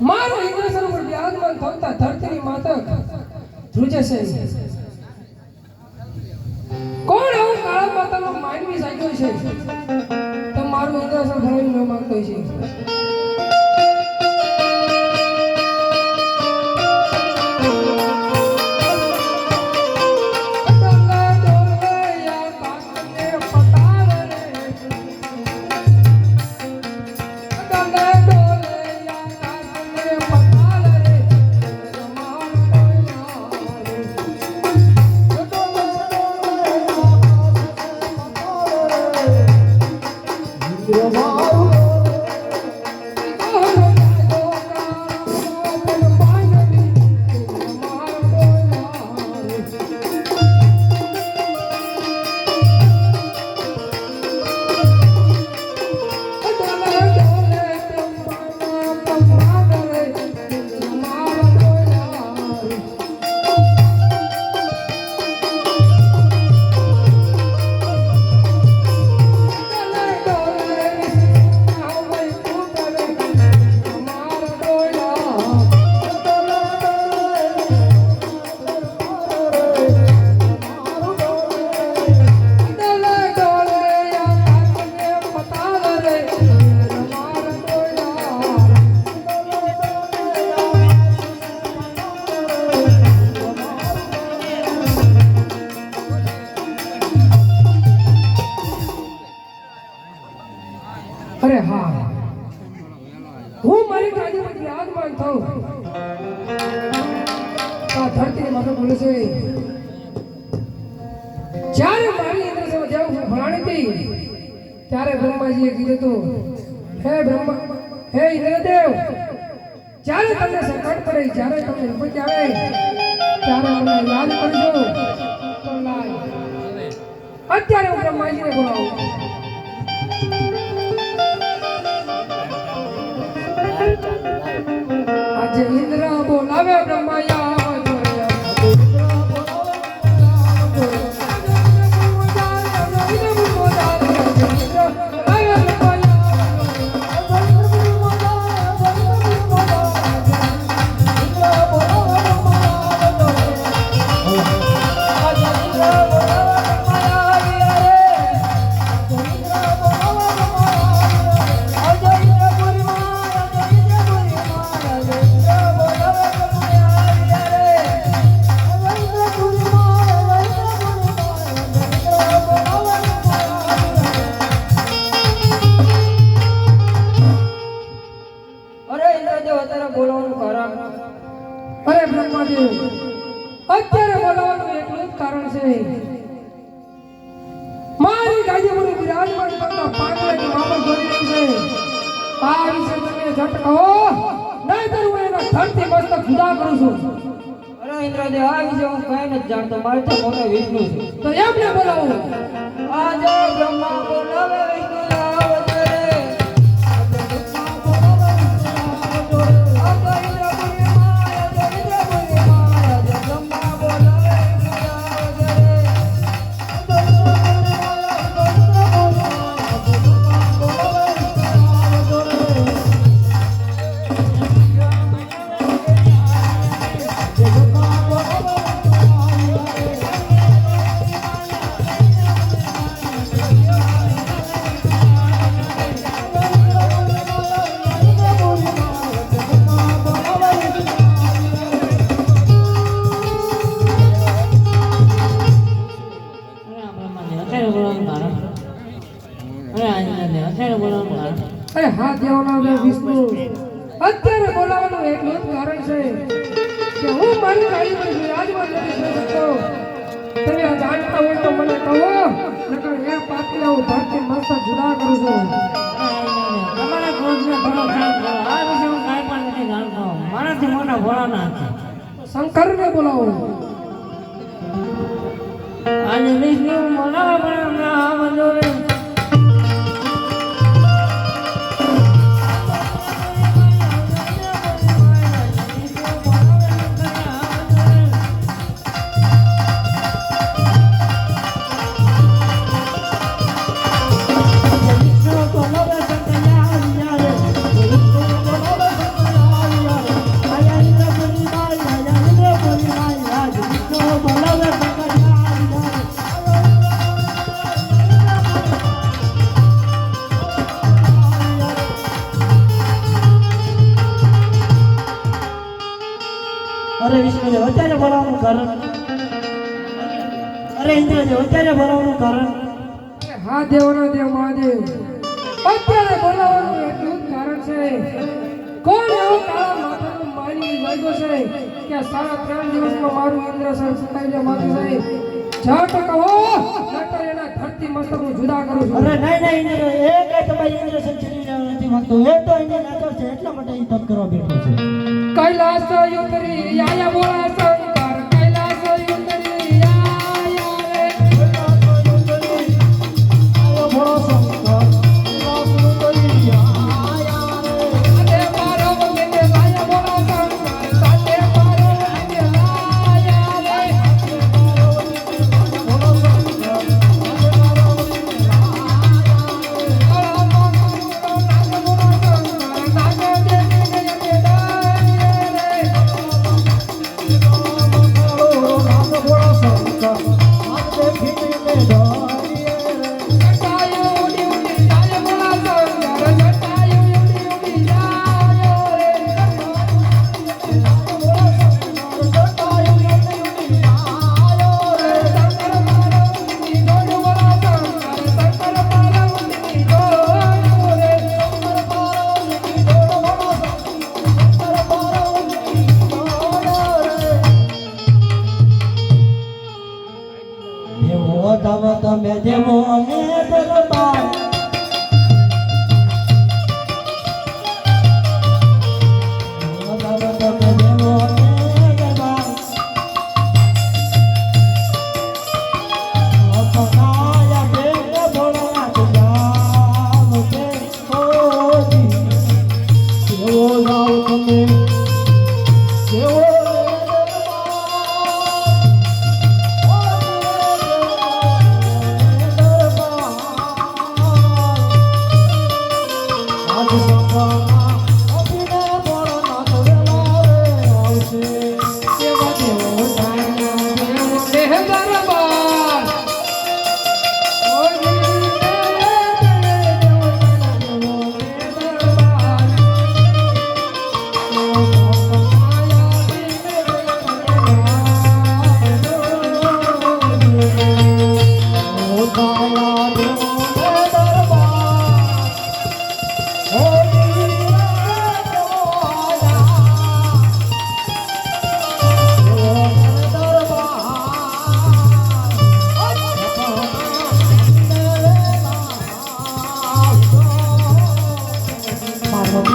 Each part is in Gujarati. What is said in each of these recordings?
મારો ઇન્દ્રસન ઉપર વિરાજમાન થતા ધરતીની માતા ધ્રુજે છે. કોણ આવું કાળા માતાનો માનવી સાગ્યો છે? તો મારું ઇન્દ્રસન ભરાવી ન માંગતો છે. હું ભણાણી હતી ત્યારે બ્રહ્માજીએ કીધું હતું હે બ્રહ્મા, હે ઇન્દ્રદેવ, જ્યારે તમને સંકટ પડે, જ્યારે તમને વિપત્તિ આવે, ત્યારે મને યાદ કરજો. તો લાય. અત્યારે હું બ્રહ્માજીને બોલાવું. આજે ઇન્દ્ર બોલાવે બ્રહ્માયા. ઇન્દ્રદેવ આ વિશે હું કઈ નથી જાણતો. મારે તો મોટો વિષ્ણુ છે. તો એમને બોલાવો? આજે બ્રહ્મા બોલાવે એટલું જ કારણ છે કે હું મારી ગાડી વિરાજમાન નથી થઈ શકતો તમે આ જાણતા હોય તો મને કહો નકર એ પાટલા હું ભારતીય મસ્ત જુદા કરું છું. તમારા ક્રોધને શાંત કરો આ વિશે હું કાંઈ પણ નથી જાણતો. મારાથી મોટા ભોળાનાથ છે શંકરને બોલાવો. અને વિષ્ણુ બોલાવે નામ અમને બોલાવવાનું કારણ? અરે ઇન્દ્રદેવ અત્યારે બોલાવવાનું કારણ? હા દેવનો દેવ મહાદેવ. અત્યારે બોલાવવાનું એટલું જ કારણ છે. કોણ એવું કાળા માથાનું માની લાગ્યો છે કે સાડા ત્રણ દિવસમાં મારું ઇન્દ્રસન સુકાઈ જાય માથું છે? ઝટ કહો નકર એના ધરતી મસ્તકનું જુદા કરું છું. અરે નહીં નહીં ઇન્દ્ર એ કે તમારી ઇન્દ્ર સંચરી નથી માંગતો. એ તો ઇન્દ્ર નાચો છે એટલા માટે એ તપ કરવા બેઠો છે. Pastor Yuteri, Yaya Bola.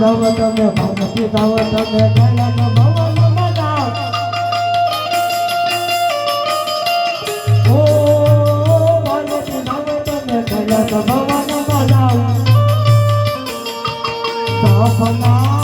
દાવ તમે પાર્વતી દાવ તમે કૈલાસ ભવનમાં જાઓ ઓ પાર્વતી દાવ તમે કૈલાસ ભવનમાં જાઓ સપનાયા